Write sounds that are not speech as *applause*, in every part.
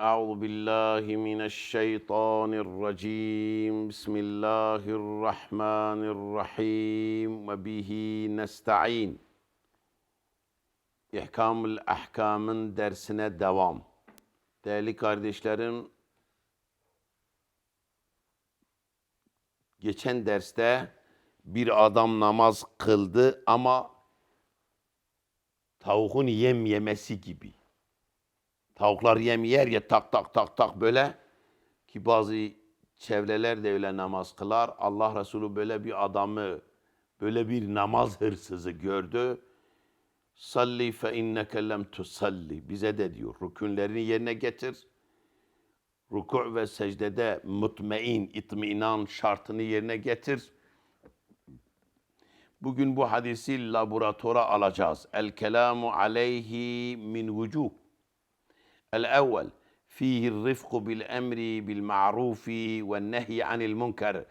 أعوذ بالله من الشيطان الرجيم بسم الله الرحمن الرحيم وبه نستعين İhkamül Ahkam'ın dersine devam. Değerli kardeşlerim, geçen derste bir adam namaz kıldı ama tavuğun yem yemesi gibi. Tavuklar yem yer ya tak tak tak tak böyle ki bazı çevreler de öyle namaz kılar. Allah Resulü böyle bir adamı, böyle bir namaz hırsızı gördü. Salli fe inneke lem tusalli. Bize de diyor. Rükünlerini yerine getir. Ruku ve secdede mutmain, itminan şartını yerine getir. Bugün bu hadisi laboratuvara alacağız. El kelamu aleyhi min vucuh. الأول فيه الرفق بالأمر بالمعروف والنهي عن المنكر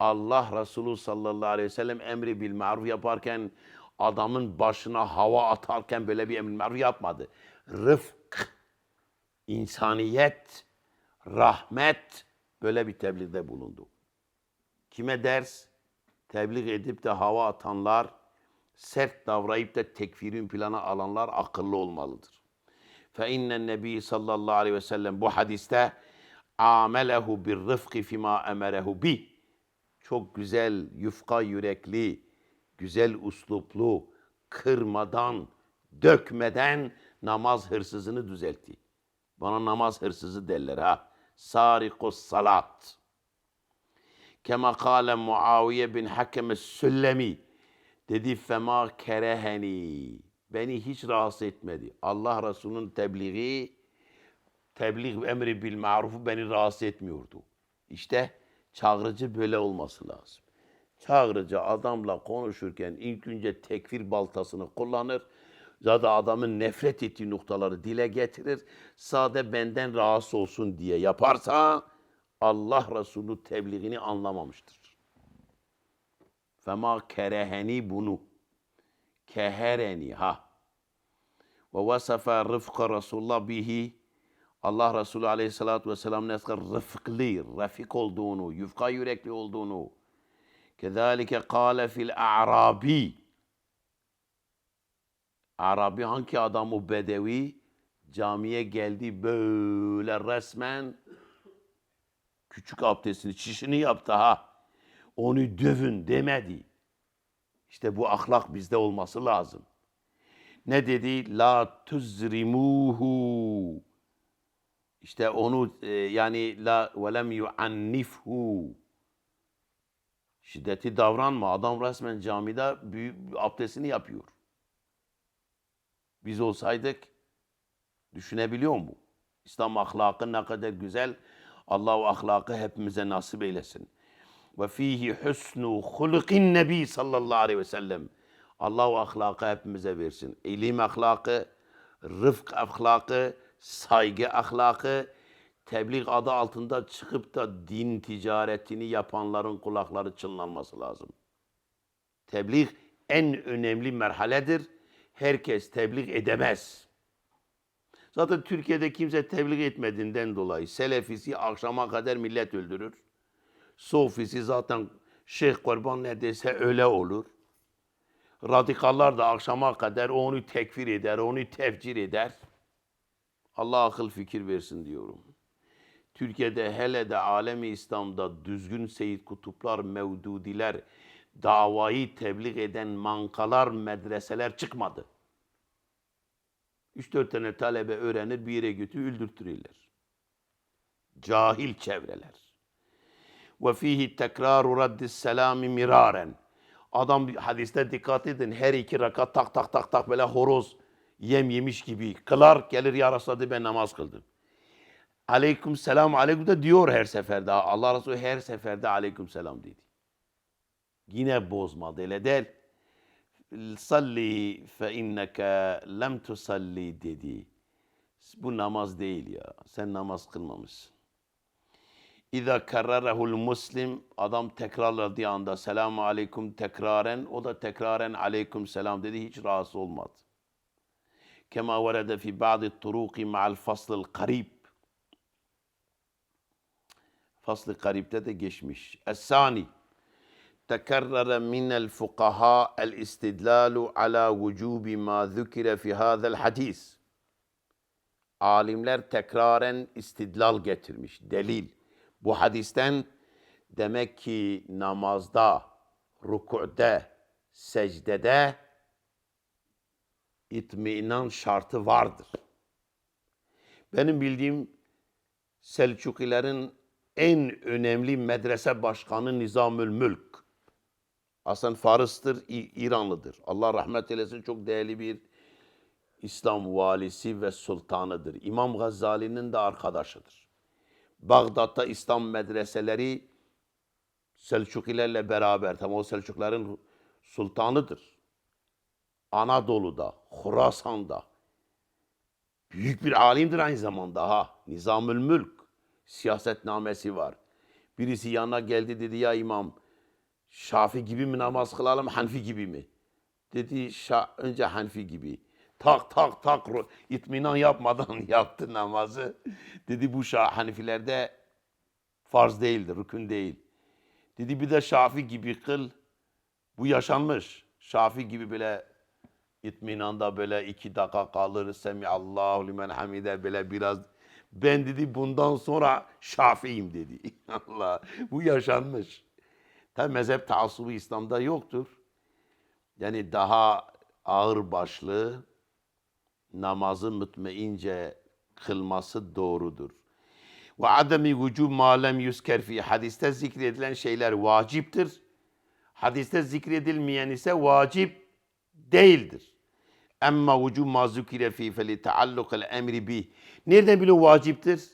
Allah Resulü sallallahu aleyhi ve sellem emri bil maruf yaparken adamın başına hava atarken böyle bir emri maruf yapmadı. Rıfk, insaniyet, rahmet böyle bir tebliğde bulundu. Kime ders? Tebliğ edip de hava atanlar, sert davrayıp da tekfirin plana alanlar akıllı olmalıdır. Fe innen nebi sallallahu aleyhi ve sellem bu hadiste amelehu bir rıfkı fima emerehu bi. Çok güzel, yufka yürekli, güzel usluplu, kırmadan, dökmeden namaz hırsızını düzeltti. Bana namaz hırsızı derler ha. Sarikus salat. Kema kâle Muaviye bin Hakem Süllemi. Dedi fema kereheni beni hiç rahatsız etmedi. Allah Resulü'nün tebliği, tebliğ emri bil marufu beni rahatsız etmiyordu. İşte çağrıcı böyle olması lazım. Çağrıcı adamla konuşurken ilk önce tekfir baltasını kullanır. Zaten adamın nefret ettiği noktaları dile getirir. Sade benden rahatsız olsun diye yaparsa Allah Resulü tebliğini anlamamıştır. Fema kereheni bunu kehereni ha. Ve vasafa rıfka Resulullah bihi. Allah Resulü aleyhissalatü vesselam ne rıfklı, rafik olduğunu, yufka yürekli olduğunu. Kezalike kâle fil a'rabi. Arabi hangi adam o bedevi camiye geldi böyle resmen küçük abdestini, çişini yaptı ha. Onu dövün demedi. İşte bu ahlak bizde olması lazım. Ne dedi? La tuzrimuhu. İşte onu e, yani la velem yuannifhu. Şiddeti davranma. Adam resmen camide büyük abdestini yapıyor. Biz olsaydık düşünebiliyor mu? İslam ahlakı ne kadar güzel. Allah o ahlakı hepimize nasip eylesin ve fihi husnu hulukin nebi sallallahu aleyhi ve sellem. Allah o ahlakı hepimize versin. İlim ahlakı, rıfk ahlakı, saygı ahlakı, tebliğ adı altında çıkıp da din ticaretini yapanların kulakları çınlanması lazım. Tebliğ en önemli merhaledir. Herkes tebliğ edemez. Zaten Türkiye'de kimse tebliğ etmediğinden dolayı selefisi akşama kadar millet öldürür. Sofisi zaten Şeyh Kurban neredeyse öyle olur. Radikallar da akşama kadar onu tekfir eder, onu tefcir eder. Allah akıl fikir versin diyorum. Türkiye'de hele de alemi İslam'da düzgün seyit kutuplar, mevdudiler, davayı tebliğ eden mankalar, medreseler çıkmadı. Üç dört tane talebe öğrenir bir yere götürür öldürtürürler. Cahil çevreler ve fihi tekraru raddis selami miraren. Adam hadiste dikkat edin her iki rakat tak tak tak tak böyle horoz yem yemiş gibi kılar gelir ya Resulallah ben namaz kıldım. Aleyküm selam aleyküm de diyor her seferde. Allah Resulü her seferde aleyküm selam dedi. Yine bozmadı öyle değil. Salli fe inneke lem tusalli dedi. Bu namaz değil ya. Sen namaz kılmamışsın. İza karrarehul muslim adam tekrarladığı anda selamu aleyküm tekraren o da tekraren aleyküm selam dedi hiç rahatsız olmadı. Kema verede fi ba'di turuki ma'al faslıl karib. Faslı garipte de geçmiş. Es-sani minel fukaha el istidlalu ala vücubi ma zükire fi hadel hadis. Alimler tekraren istidlal getirmiş, delil. Bu hadisten demek ki namazda, rükûde, secdede itminan şartı vardır. Benim bildiğim Selçukilerin en önemli medrese başkanı Nizamül Mülk. Aslında Fars'tır, İranlıdır. Allah rahmet eylesin çok değerli bir İslam valisi ve sultanıdır. İmam Gazali'nin de arkadaşıdır. Bağdat'ta İslam medreseleri Selçukilerle beraber, tam o Selçukların sultanıdır. Anadolu'da, Horasan'da büyük bir alimdir aynı zamanda ha. Nizamül Mülk siyasetnamesi var. Birisi yanına geldi dedi ya imam Şafi gibi mi namaz kılalım, Hanfi gibi mi? Dedi "Şa- önce Hanfi gibi. Tak tak tak itminan yapmadan *laughs* yaptı namazı. Dedi bu Şa Hanifilerde farz değildir, rükün değil. Dedi bir de Şafi gibi kıl. Bu yaşanmış. Şafi gibi böyle itminanda böyle iki dakika kalır. Semi Allahu limen hamide böyle biraz. Ben dedi bundan sonra Şafi'yim dedi. *laughs* Allah bu yaşanmış. Tabi mezhep taassubu İslam'da yoktur. Yani daha ağır başlı namazı mutmaince kılması doğrudur. Ve ademi vücub ma lem yüsker fi hadiste zikredilen şeyler vaciptir. Hadiste zikredilmeyen ise vacip değildir. Emma vücub ma zükire fi feli taalluk el emri bih. Nereden biliyor vaciptir?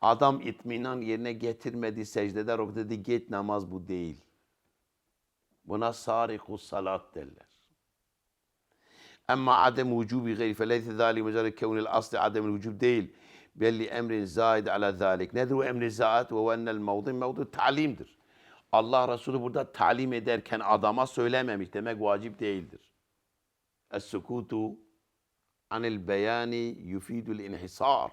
Adam itminan yerine getirmedi secdede rok dedi git namaz bu değil. Buna sariku salat derler. Ama adem vücubi gayri feleyse zâli mecaret kevnil asli adem vücub değil. Belli emrin zaid ala zâlik. Nedir o emri zaid? Ve ennel mevdi mevdi talimdir. Allah Resulü burada talim ederken adama söylememiş. Demek vacip değildir. Es-sukutu anil beyani yufidul inhisar.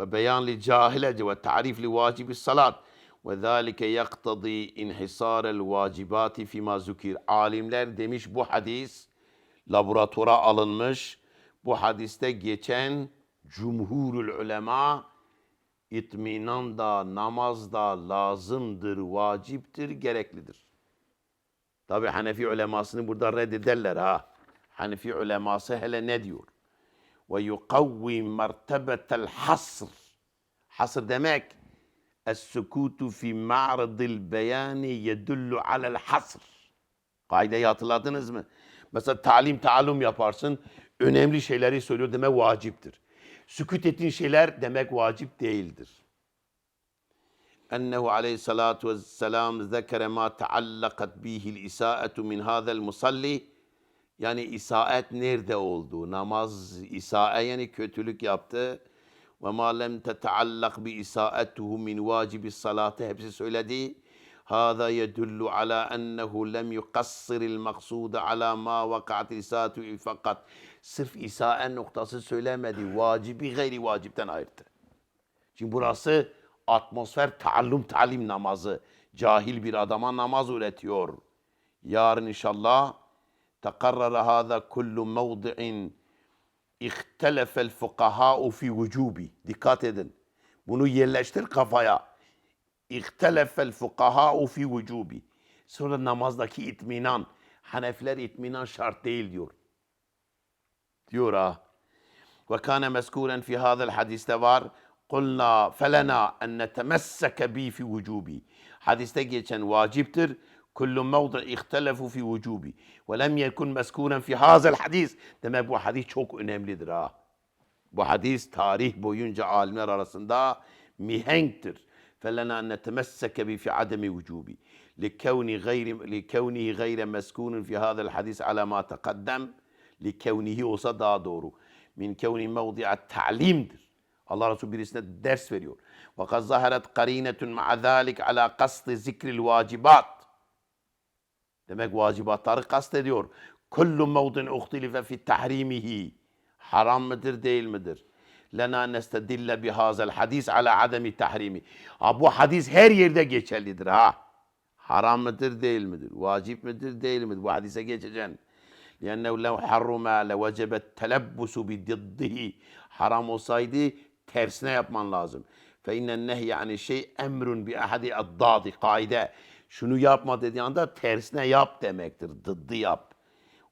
Ve beyan li cahilece ve tarif li vacibi salat. Ve zâlike yaktadî inhisarel vacibati fîmâ zükir. Alimler demiş bu hadis laboratuvara alınmış. Bu hadiste geçen cumhurul ulema itminan da namazda lazımdır, vaciptir, gereklidir. Tabi Hanefi ulemasını burada reddederler ha. Hanefi uleması hele ne diyor? Ve yukavvi mertebetel hasr. Hasr demek Es-sukutu fi ma'radil beyani yedullu alel hasr. Kaideyi hatırladınız mı? Mesela talim taalum yaparsın. Önemli şeyleri söylüyor demek vaciptir. Sükut ettiğin şeyler demek vacip değildir. Ennehu aleyhissalatu vesselam zekere ma taallakat bihil isaetu min hadel musalli. Yani isaet nerede oldu? Namaz isae yani kötülük yaptı. Ve ma lem teteallak bi isaetuhu min vacibi salatı hepsi söyledi. Hâzâ yedullu ala ennehu lem yukassiril maksude ala ma vakaat isaetuhu fakat. Sırf isaen noktası söylemedi. Vacibi gayri vacipten ayırdı. Şimdi burası atmosfer taallum talim namazı. Cahil bir adama namaz öğretiyor. Yarın inşallah tekarrara hâzâ kullu mevdi'in اختلف الفقهاء في وجوبي. دقات إذن بنو يلاشتر قفايا اختلف الفقهاء في وجوبي. سورة النماز داكي اتمنان حنفلر اتمنان شرط ديل ديور ديورا وكان مذكورا في هذا الحديث تبار قلنا فلنا أن نتمسك به في وجوبي حديث تجيشن واجبتر كل موضع اختلفوا في وجوبه ولم يكن مسكونا في هذا الحديث. تمام بو حديث شوك انام لدرا بو حديث تاريخ بو ينجع عالم رسندا ميهنتر. فلنا أن نتمسك به في عدم وجوبه لكوني غير لكونه غير مسكون في هذا الحديث على ما تقدم لكونه وصدى دوره. من كون موضع التعليم در. الله رسول برسنا درس فيريو وقد ظهرت قرينة مع ذلك على قصد ذكر الواجبات. Demek vacibatları kastediyor. Kullu mevdin uhtilife fi tahrimihi. Haram mıdır değil midir? lena nestedille bihazel hadis ala ademi tahrimi. Ha bu hadis her yerde geçerlidir ha. Haram mıdır değil midir? Vacip midir değil midir? Bu hadise geçeceksin. لأنه لو حرم لوجب التلبس بضده haram olsaydı tersine yapman lazım. فإن النهي عن الشيء أمر بأحد الضاد kaide. Şunu yapma dediği anda tersine yap demektir. Dıddı yap.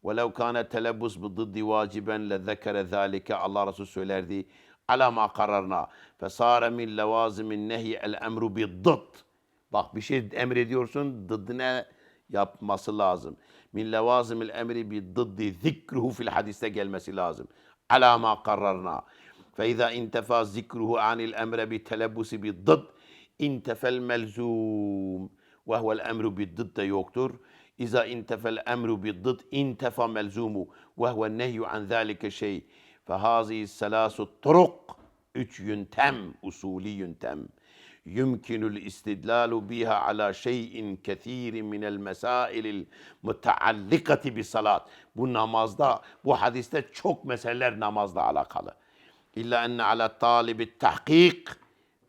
وَلَوْ كَانَ تَلَبُّسْ بِضِدِّ وَاجِبًا لَذَّكَرَ ذَٰلِكَ Allah Resulü söylerdi. عَلَى مَا قَرَرْنَا فَصَارَ مِنْ لَوَازِمِ النَّهْيِ الْاَمْرُ بِالضِّدِّ Bak bir şey emrediyorsun, dıddına yapması lazım. Min levazimil emri bi dıddi zikruhu fil hadiste gelmesi lazım. Ala ma kararna. Fe izâ intefa zikruhu anil emre bi telebbusi bi dıdd intefel melzum. Ve huvel emru biddid de yoktur. İza intefel emru biddid intefa melzumu. Ve huvel nehyu an zalike şey. Fehazi selasu turuk. Üç yöntem, usuli yöntem. Yumkinul istidlalu biha ala şeyin kethirin minel mesailil mutaallikati bi salat. Bu namazda, bu hadiste çok meseleler namazla alakalı. İlla enne ala talibi tahkik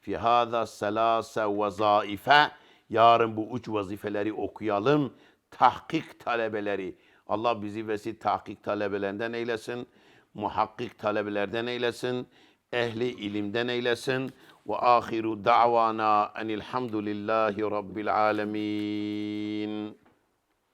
fi hâzâ selâse vezâife Yarın bu üç vazifeleri okuyalım. Tahkik talebeleri. Allah bizi vesi tahkik talebelerinden eylesin. Muhakkik talebelerden eylesin. Ehli ilimden eylesin. Ve ahiru da'vana enilhamdülillahi rabbil alemin.